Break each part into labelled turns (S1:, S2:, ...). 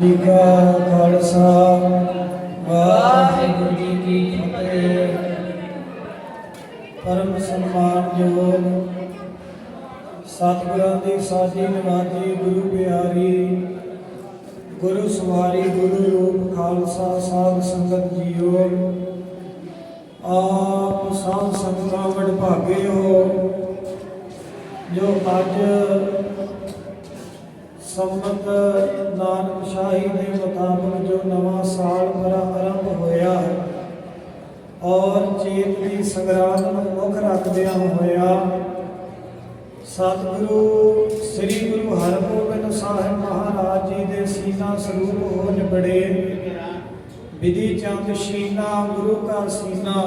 S1: ਜੀ ਕਾ ਖਾਲਸਾ। ਵਾਹਿਗੁਰੂ ਜੀ ਕੀ ਫਤਿਹ। ਪਰਮ ਸਨਮਾਨਯੋਗ ਸਤਿਗੁਰਾਂ ਦੀ ਸਾਜੀ ਨਿਵਾਜੀ ਗੁਰੂ ਪਿਆਰੀ ਗੁਰੂ ਸਵਾਰੀ ਗੁਰੂ ਰੂਪ ਖਾਲਸਾ ਸਾਧ ਸੰਗਤ ਜੀਓ। ਆਪ ਸਾਧ ਸੰਗਤਾਂ ਵਡਭਾਗੇ ਹੋ ਜੋ ਅੱਜ ਸੰਮਤ ਨਾਨਕ ਸ਼ਾਹੀ ਦੇ ਮੁਤਾਬਕ ਜੋ ਨਵਾਂ ਸਾਲ ਬਰਾ ਆਰੰਭ ਹੋਇਆ ਹੈ, ਔਰ ਚੇਤ ਦੀ ਸੰਗਰਾਂਦ ਨੂੰ ਮੁੱਖ ਰੱਖਦਿਆਂ ਹੋਇਆ, ਸਤਿਗੁਰੂ, ਸ੍ਰੀ ਗੁਰੂ ਹਰਗੋਬਿੰਦ ਸਾਹਿਬ ਮਹਾਰਾਜ ਜੀ ਦੇ ਸੀਨਾ ਸਰੂਪ ਹੋ ਨਿਬੜੇ। ਵਿਧੀ ਚੰਦ ਸ਼ੀਨਾ, ਗੁਰੂ ਕਾ ਸੀਨਾ।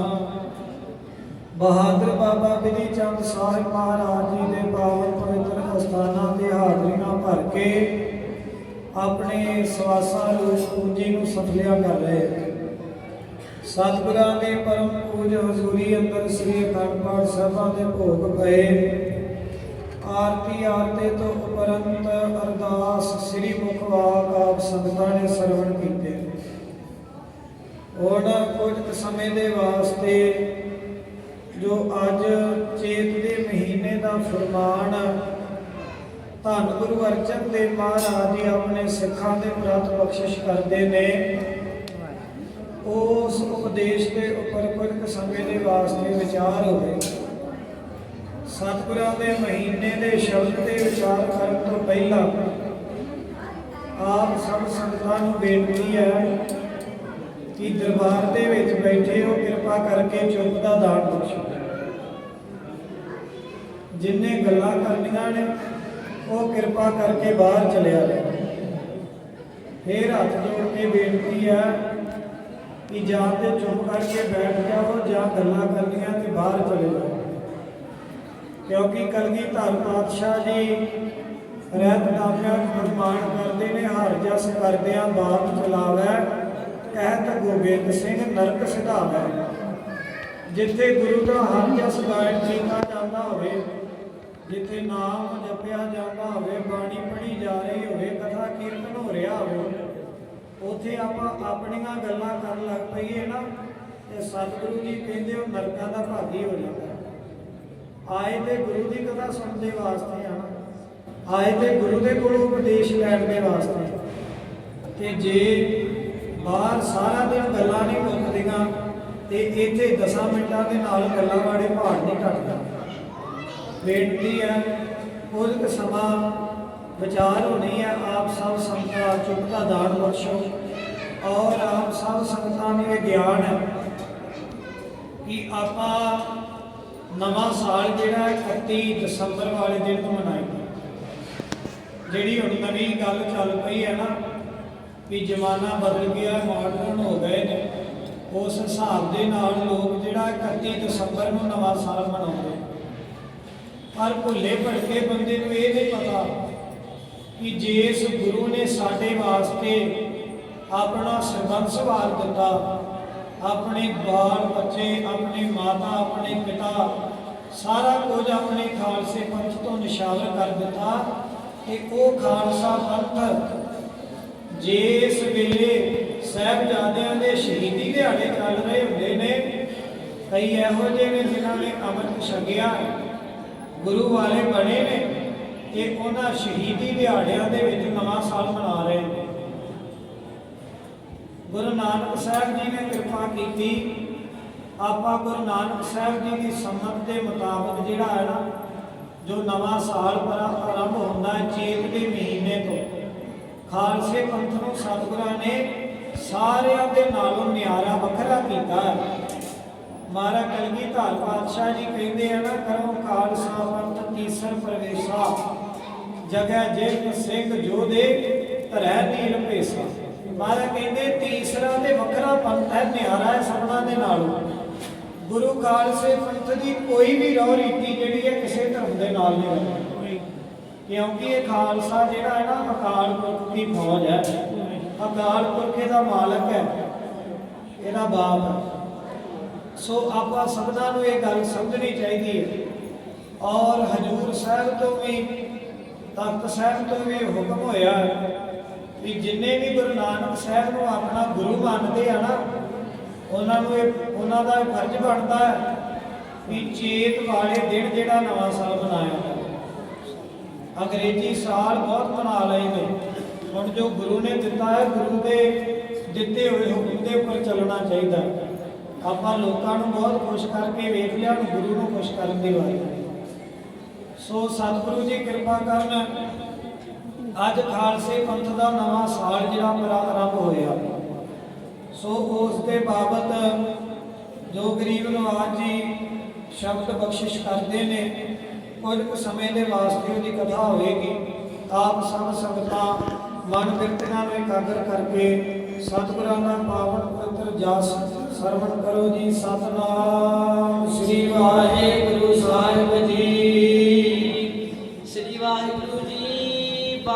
S1: ਬਹਾਦਰ ਬਾਬਾ ਬਿਧੀ ਚੰਦ ਸਾਹਿਬ ਮਹਾਰਾਜ ਜੀ ਦੇ ਪਾਵਨ ਪਵਿੱਤਰ ਕੇ ਆਪਣੇ ਸਵਾਸਾਂ ਰੂਪ ਪੂੰਜੀ ਨੂੰ ਸਫਲਿਆ ਕਰ ਰਹੇ ਸਤਿਗੁਰਾਂ ਦੇ ਪਰਮ ਪੂਜ ਹਜ਼ੂਰੀ ਅੰਦਰ ਸ੍ਰੀ ਅਖੰਡ ਪਾਠ ਸਾਹਿਬਾਂ ਦੇ ਭੋਗ ਪਏ। ਆਰਤੀ ਆਰਤੇ ਤੋਂ ਉਪਰੰਤ ਅਰਦਾਸ ਸ੍ਰੀ ਮੁਖ ਆਪ ਸੰਗਤਾਂ ਨੇ ਸਰਵਣ ਕੀਤੇ। ਹੁਣ ਕੁਝ ਸਮੇਂ ਦੇ ਵਾਸਤੇ ਜੋ ਅੱਜ ਚੇਤ ਦੇ ਮਹੀਨੇ ਦਾ ਫਰਮਾਨ ਧੰਨ ਗੁਰੂ ਅਰਜਨ ਦੇਵ ਮਹਾਰਾਜ ਜੀ ਆਪਣੇ ਸਿੱਖਾਂ ਦੇ ਪ੍ਰਤ ਬਖਸ਼ਿਸ਼ ਕਰਦੇ ਨੇ। ਉਸ ਉਪਦੇਸ਼ ਦੇ ਉੱਪਰ ਕੁਝ ਸਮੇਂ ਦੇ ਵਾਸਤੇ ਵਿਚਾਰ ਹੋਵੇ। ਸਤਿਗੁਰਾਂ ਦੇ ਮਹੀਨੇ ਦੇ ਸ਼ਬਦ ਤੇ ਵਿਚਾਰ ਕਰਨ ਤੋਂ ਪਹਿਲਾਂ ਆਪ ਸਭ ਸੰਗਤਾਂ ਨੂੰ ਬੇਨਤੀ ਹੈ ਕਿ ਦਰਬਾਰ ਦੇ ਵਿੱਚ ਬੈਠੇ ਹੋ, ਕਿਰਪਾ ਕਰਕੇ ਚੁੱਪ ਦਾ ਦਾਨ ਬਖਸ਼ੋ। ਜਿੰਨੇ ਗੱਲਾਂ ਕਰਨੀਆਂ ਨੇ ਉਹ ਕਿਰਪਾ ਕਰਕੇ ਬਾਹਰ ਚਲਿਆ ਜਾਏ ਫੇਰ ਹੱਥ ਜੋੜ ਕੇ ਬੇਨਤੀ ਹੈ ਕਿ ਜਾਂ ਤੇ ਚੁੱਪ ਕਰਕੇ ਬੈਠ ਜਾਓ ਜਾਂ ਗੱਲਾਂ ਕਰਨੀਆਂ ਤੇ ਬਾਹਰ ਚਲੇ ਜਾਓ। ਕਿਉਂਕਿ ਕਲਗੀ ਧੰਨ ਪਾਤਸ਼ਾਹ ਜੀ ਰਹਿਤ ਨਾਮਿਆਂ ਨੂੰ ਕਰਦੇ ਨੇ, ਹਰ ਜਸ ਕਰਦਿਆਂ ਬਾਪ ਚਲਾਵੈ, ਕਹਿਤ ਗੋਬਿੰਦ ਸਿੰਘ ਨਰਕ ਸਿਧਾਵੈ। ਜਿੱਥੇ ਗੁਰੂ ਦਾ ਹਰ ਜਸ ਗਾਇਨ ਕੀਤਾ ਜਾਂਦਾ ਹੋਵੇ ਜਿੱਥੇ ਨਾਮ ਜਪਿਆ ਜਾਂਦਾ ਹੋਵੇ, ਬਾਣੀ ਪੜ੍ਹੀ ਜਾ ਰਹੀ ਹੋਵੇ, ਕਥਾ ਕੀਰਤਨ ਹੋ ਰਿਹਾ ਹੋਵੇ, ਉਥੇ ਆਪਾਂ ਆਪਣੀਆਂ ਗੱਲਾਂ ਕਰਨ ਲੱਗ ਪਈਏ ਨਾ, ਤੇ ਸਤਿਗੁਰੂ ਜੀ ਕਹਿੰਦੇ ਉਹ ਨਰਕਾਂ ਦਾ ਭਾਗੀ ਹੋ ਜਾਂਦਾ ਆਏ ਤੇ ਗੁਰੂ ਦੀ ਕਥਾ ਸੁਣਨ ਦੇ ਵਾਸਤੇ ਆਣਾ ਆਏ ਤੇ ਗੁਰੂ ਦੇ ਕੋਲੋਂ ਉਪਦੇਸ਼ ਲੈਣ ਦੇ ਵਾਸਤੇ ਤੇ ਜੇ ਬਾਹਰ ਸਾਰਾ ਦਿਨ ਗੱਲਾਂ ਨਹੀਂ ਮੁੱਕਦੀਆਂ, ਤੇ ਇੱਥੇ 10 ਮਿੰਟਾਂ ਦੇ ਨਾਲ ਗੱਲਾਂ ਵਾਲੇ ਪਹਾੜ ਨਹੀਂ ਘਟਦਾ। ਬੇਨਤੀ ਹੈ ਕੁਝ ਕੁ ਸਮਾਂ ਵਿਚਾਰ ਹੋਣੀ ਹੈ ਆਪ ਸਭ ਸੰਗਤਾਂ ਚੁੱਕਤਾ ਦਾ ਦਾਨ ਬਖਸ਼ੋ। ਔਰ ਆਪ ਸਭ ਸੰਗਤਾਂ ਨੂੰ ਇਹ ਗਿਆਨ ਹੈ ਕਿ ਆਪਾਂ ਨਵਾਂ ਸਾਲ ਜਿਹੜਾ ਹੈ 31 ਦਸੰਬਰ ਵਾਲੇ ਦਿਨ ਨੂੰ ਮਨਾਈਦਾ ਜਿਹੜੀ ਹੁਣ ਨਵੀਂ ਗੱਲ ਚੱਲ ਪਈ ਹੈ ਨਾ, ਵੀ ਜ਼ਮਾਨਾ ਬਦਲ ਗਿਆ ਮਾਡਰਨ ਹੋ ਗਏ ਨੇ, ਉਸ ਹਿਸਾਬ ਦੇ ਨਾਲ ਲੋਕ ਜਿਹੜਾ 31 ਦਸੰਬਰ ਨੂੰ ਨਵਾਂ ਸਾਲ ਮਨਾਉਂਦੇ ਪਰ ਭੁੱਲੇ ਭਟਕੇ ਬੰਦੇ ਨੂੰ ਇਹ ਨਹੀਂ ਪਤਾ ਕਿ ਜਿਸ ਗੁਰੂ ਨੇ ਸਾਡੇ ਵਾਸਤੇ ਆਪਣਾ ਸਰਬੰਸ ਵਾਰ ਦਿੱਤਾ, ਆਪਣੇ ਬਾਲ ਬੱਚੇ, ਆਪਣੇ ਮਾਤਾ, ਆਪਣੇ ਪਿਤਾ, ਸਾਰਾ ਕੁਝ ਆਪਣੇ ਖਾਲਸੇ ਪੰਥ ਤੋਂ ਨਿਸ਼ਾਨ ਕਰ ਦਿੱਤਾ ਕਿ ਉਹ ਖਾਲਸਾ ਪੰਥ ਜਿਸ ਵੇਲੇ ਸਹਿਬਜ਼ਾਦਿਆਂ ਦੇ ਸ਼ਹੀਦੀ ਦਿਹਾੜੇ ਚੱਲ ਰਹੇ ਹੁੰਦੇ ਨੇ, ਕਈ ਇਹੋ ਜਿਹੇ ਨੇ ਜਿਨ੍ਹਾਂ ਨੇ ਅੰਮ੍ਰਿਤ ਛਕਿਆ। ਗੁਰੂ ਵਾਲੇ ਬਣੇ ਨੇ ਤੇ ਉਹਨਾਂ ਸ਼ਹੀਦੀ ਦਿਹਾੜਿਆਂ ਦੇ ਵਿੱਚ ਨਵਾਂ ਸਾਲ ਮਨਾ ਰਹੇ ਨੇ। ਗੁਰੂ ਨਾਨਕ ਸਾਹਿਬ ਜੀ ਨੇ ਕਿਰਪਾ ਕੀਤੀ। ਆਪਾਂ ਗੁਰੂ ਨਾਨਕ ਸਾਹਿਬ ਜੀ ਦੀ ਸੰਮਤ ਦੇ ਮੁਤਾਬਕ ਜਿਹੜਾ ਹੈ ਨਾ, ਜੋ ਨਵਾਂ ਸਾਲ ਪਰ ਆਰੰਭ ਹੁੰਦਾ ਹੈ, ਚੇਤ ਦੇ ਮਹੀਨੇ ਤੋਂ ਖਾਲਸੇ ਪੰਥ ਨੂੰ ਸਤਿਗੁਰਾਂ ਨੇ ਸਾਰਿਆਂ ਦੇ ਨਾਲੋਂ ਨਿਆਰਾ ਵੱਖਰਾ ਕੀਤਾ ਹੈ। ਮਾਰਾ ਕਲਗੀ ਧਾਰ ਪਾਤਸ਼ਾਹ ਜੀ ਕਹਿੰਦੇ ਆ ਨਾ, ਕਰੋ ਖਾਲਸਾ ਪੰਥ ਤੀਸਰ ਪ੍ਰਵੇਸ਼ਾ। ਜਗੈ ਜਿਤ ਸਿੰਘ ਜੋਦੇ ਧਰੈ ਨੀਲ ਭੇਸਾ। ਮਾਰਾ ਕਹਿੰਦੇ, ਤੀਸਰਾ ਤੇ ਵੱਖਰਾ ਪੰਥ ਹੈ ਨਿਆਰਾ ਹੈ ਸਭਨਾਂ ਦੇ ਨਾਲੋਂ। ਗੁਰੂ ਖਾਲਸੇ ਪੰਥ ਦੀ ਕੋਈ ਵੀ ਰੋ ਰੀਤੀ ਜਿਹੜੀ ਹੈ, ਕਿਸੇ ਧਰਮ ਦੇ ਨਾਲ ਨਹੀਂ ਕਿਉਂਕਿ ਇਹ ਖਾਲਸਾ ਜਿਹੜਾ ਹੈ ਨਾ, ਅਕਾਲ ਪੁਰਖ ਦੀ ਫੌਜ ਹੈ। ਅਕਾਲ ਪੁਰਖ ਇਹਦਾ ਮਾਲਕ ਹੈ। ਇਹਦਾ ਬਾਪ ਹੈ। ਸੋ ਆਪਾਂ ਸਭਨਾਂ ਨੂੰ ਇਹ ਗੱਲ ਸਮਝਣੀ ਚਾਹੀਦੀ ਹੈ। ਔਰ ਹਜੂਰ ਸਾਹਿਬ ਤੋਂ ਵੀ, ਤਖਤ ਸਾਹਿਬ ਤੋਂ ਵੀ ਹੁਕਮ ਹੋਇਆ ਹੈ ਵੀ ਜਿੰਨੇ ਵੀ ਗੁਰੂ ਨਾਨਕ ਸਾਹਿਬ ਨੂੰ ਆਪਣਾ ਗੁਰੂ ਮੰਨਦੇ ਆ ਨਾ, ਉਹਨਾਂ ਨੂੰ ਇਹ, ਉਹਨਾਂ ਦਾ ਇਹ ਫਰਜ਼ ਬਣਦਾ ਹੈ ਵੀ ਚੇਤ ਵਾਲੇ ਦਿਨ ਜਿਹੜਾ ਨਵਾਂ ਸਾਲ ਮਨਾਇਆ ਅੰਗਰੇਜ਼ੀ ਸਾਲ ਬਹੁਤ ਮਨਾ ਲਏ ਨੇ। ਹੁਣ ਜੋ ਗੁਰੂ ਨੇ ਦਿੱਤਾ ਹੈ, ਗੁਰੂ ਦੇ ਦਿੱਤੇ ਹੋਏ ਹੁਕਮ ਦੇ ਉੱਪਰ ਚੱਲਣਾ ਚਾਹੀਦਾ ਆਪਾਂ ਲੋਕਾਂ ਨੂੰ ਬਹੁਤ ਖੁਸ਼ ਕਰਕੇ ਵੇਖ ਲਿਆ ਹੁਣ ਗੁਰੂ ਨੂੰ ਖੁਸ਼ ਕਰਨ ਦੀ ਵਾਰੀ ਸੋ ਸਤਿਗੁਰੂ ਜੀ ਕਿਰਪਾ ਕਰਨ, ਅੱਜ ਖਾਲਸੇ ਪੰਥ ਦਾ ਨਵਾਂ ਸਾਲ ਜਿਹੜਾ ਪ੍ਰਾਰੰਭ ਹੋਇਆ। ਸੋ ਉਸ ਦੇ ਬਾਬਤ ਜੋ ਗਰੀਬ ਨਵਾਜ ਜੀ ਸ਼ਬਦ ਬਖਸ਼ਿਸ਼ ਕਰਦੇ ਨੇ, ਕੁਝ ਕੁ ਸਮੇਂ ਦੇ ਵਾਸਤੇ ਉਹਦੀ ਕਥਾ ਹੋਵੇਗੀ। ਆਪ ਸਭ ਸੰਗਤਾਂ ਮਨ ਬਿਰਤੀਆਂ ਨੂੰ ਇਕਾਗਰ ਕਰਕੇ ਸਤਿਗੁਰਾਂ ਦਾ ਪਾਵਨ ਪਵਿੱਤਰ ਜਸ ਸਰਵਣ ਕਰੋ ਜੀ ਸਤਨਾਮ। ਸ੍ਰੀ ਵਾਹਿਗੁਰੂ ਸਾਹਿਬ ਜੀ।